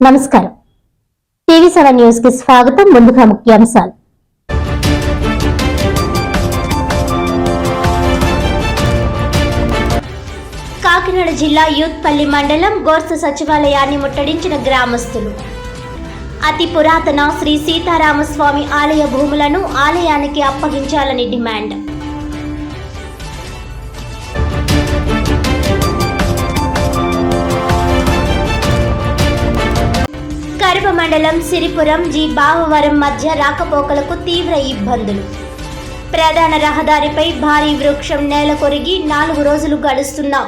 నమస్కారం. TV seven న్యూస్కి స్వాగతం ముందుగా ముఖ్యాంశాలు. కాకినాడ జిల్లా యూత్పల్లి మండలం గోర్స సచివాలయాన్ని ముట్టడించిన గ్రామస్తులు. అతి పురాతన శ్రీ సీతారామస్వామి ఆలయ భూములను ఆలయానికి అప్పగించాలని డిమాండ్. మండలం సిరిపురం జి బావవరం మధ్య రాకపోకలకు తీవ్ర ఇబ్బందులు. ప్రధాన రహదారిపై భారీ వృక్షం నేల కొరిగి నాలుగు రోజులు గడుస్తున్నా.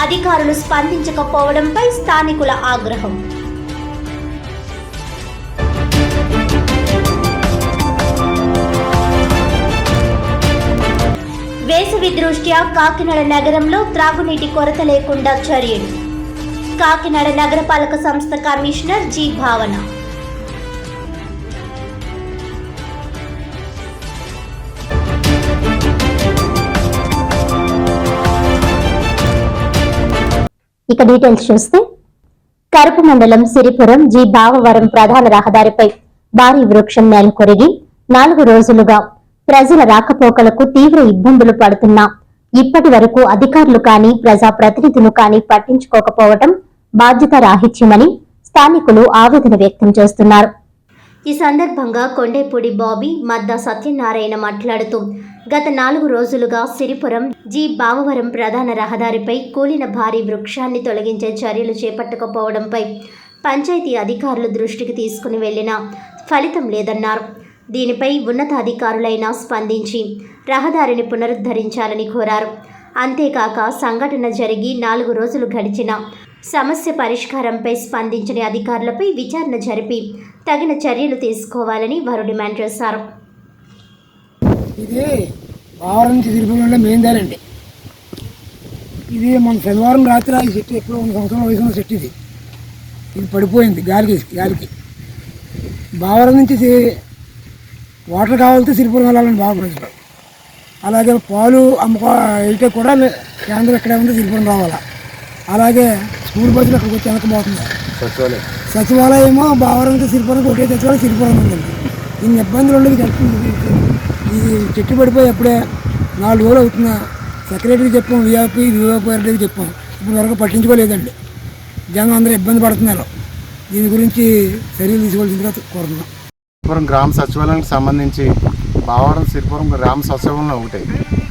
అధికారులు స్పందించకపోవడంపై స్థానికుల ఆగ్రహం. వేసవి దృష్ట్యా కాకినాడ నగరంలో త్రాగునీటి కొరత లేకుండా చర్యలు. కాకినాడ నగరపాలక సంస్థ కమిషనర్ జి భావన. ఇక డీటెయిల్స్ చూస్తే కరుపు మండలం సిరిపురం జి భావవరం ప్రధాన రహదారిపై భారీ వృక్షం నేల కొరిగి నాలుగు రోజులుగా ప్రజల రాకపోకలకు తీవ్ర ఇబ్బందులు పడుతున్నా. ఇప్పటి వరకు అధికారులు కానీ ప్రజాప్రతినిధులు కానీ పట్టించుకోకపోవటం బాధ్యత రాహిత్యమని స్థానికులు ఆవేదన వ్యక్తం చేస్తున్నారు. ఈ సందర్భంగా కొండేపూడి బాబీ మద్దా సత్యనారాయణ మాట్లాడుతూ గత నాలుగు రోజులుగా సిరిపురం జి. బావవరం ప్రధాన రహదారిపై కూలిన భారీ వృక్షాన్ని తొలగించే చర్యలు చేపట్టకపోవడంపై పంచాయతీ అధికారులు దృష్టికి తీసుకుని వెళ్ళినా ఫలితం లేదన్నారు. దీనిపై ఉన్నతాధికారులైనా స్పందించి రహదారిని పునరుద్ధరించాలని కోరారు. అంతేకాక సంఘటన జరిగి నాలుగు రోజులు గడిచినా సమస్య పరిష్కారంపై స్పందించని అధికారులపై విచారణ జరిపి తగిన చర్యలు తీసుకోవాలని వారు డిమాండ్ చేశారు. ఇది బావరం నుంచి తిరుపతిలో మెయిన్ దారి ఇది మన శనివారం రాత్రి ఈ చెట్టు ఎప్పుడో వంద సంవత్సరాల వయసున్న చెట్టు ఇది. ఇది పడిపోయింది గాలికి గాలికి. బావరం నుంచి వాటర్ కావాలంటే సిరిపురం వెళ్ళాలని బాగా ప్రజలు అలాగే పాలు అమ్ముకో అయితే కూడా కేంద్రం ఎక్కడే ఉంటే సిరిపురం రావాలా. అలాగే స్కూల్ బస్సులు అక్కడికి వచ్చి వెనకపోతుంది సచివాలయమో బావరం నుంచి సిరిపురం ఒకే సచివాలయం సిరిపురం ఉందండి. ఇన్ని ఇబ్బందులు ఉండేది కలుపుతుంది ఇది చెట్టు పడిపోయి అప్పుడే నాలుగు రోజులు అవుతున్నా సెక్రటరీకి చెప్పాం విఐపి విఐపి చెప్పాం. ఇప్పుడు వరకు పట్టించుకోలేదండి. జనం అందరూ ఇబ్బంది పడుతున్నారు. దీని గురించి చర్యలు తీసుకోవాల్సిందిగా కోరుతున్నాం. సిరిపురం గ్రామ సచివాలయానికి సంబంధించి బావరం సిరిపురం గ్రామ సచివాలయంలో ఒకటి.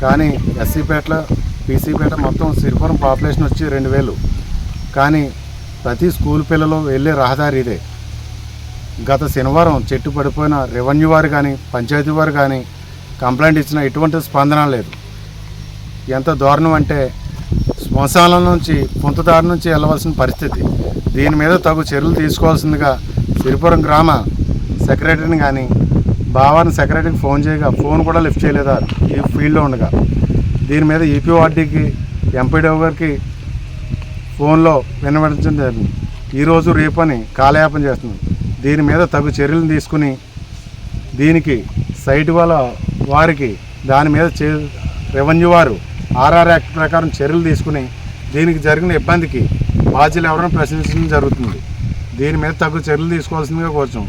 కానీ ఎస్సీపేటలో పీసీపేట మొత్తం సిరిపురం పాపులేషన్ వచ్చి రెండు వేలు. కానీ ప్రతి స్కూల్ పిల్లలు వెళ్ళే రహదారి ఇదే. గత శనివారం చెట్టు పడిపోయిన రెవెన్యూ వారు కానీ పంచాయతీ వారు కానీ కంప్లైంట్ ఇచ్చిన ఎటువంటి స్పందన లేదు. ఎంత దారుణం అంటే శ్మశానం నుంచి పొంతదారి నుంచి వెళ్ళవలసిన పరిస్థితి. దీని మీద తగు చర్యలు తీసుకోవాల్సిందిగా సిరిపురం గ్రామ సెక్రటరీని కానీ భావాన్ని సెక్రటరీకి ఫోన్ చేయగా ఫోన్ కూడా లిఫ్ట్ చేయలేదా ఈ ఫీల్డ్లో ఉండగా. దీని మీద ఈపీఓఆర్డీకి ఎంపీడీ గారికి ఫోన్లో వినవడించడం జరిగింది. ఈరోజు రేపని కాలయాపన చేస్తుంది దీని మీద తగు చర్యలు తీసుకుని దీనికి సైట్ వాళ్ళ వారికి దాని మీద చే రెవెన్యూ వారు ఆర్ఆర్ యాక్ట్ ప్రకారం చర్యలు తీసుకుని దీనికి జరిగిన ఇబ్బందికి బాధ్యులు ఎవరైనా ప్రశ్నించడం జరుగుతుంది. దీని మీద తగు చర్యలు తీసుకోవాల్సిందిగా కోరుచాం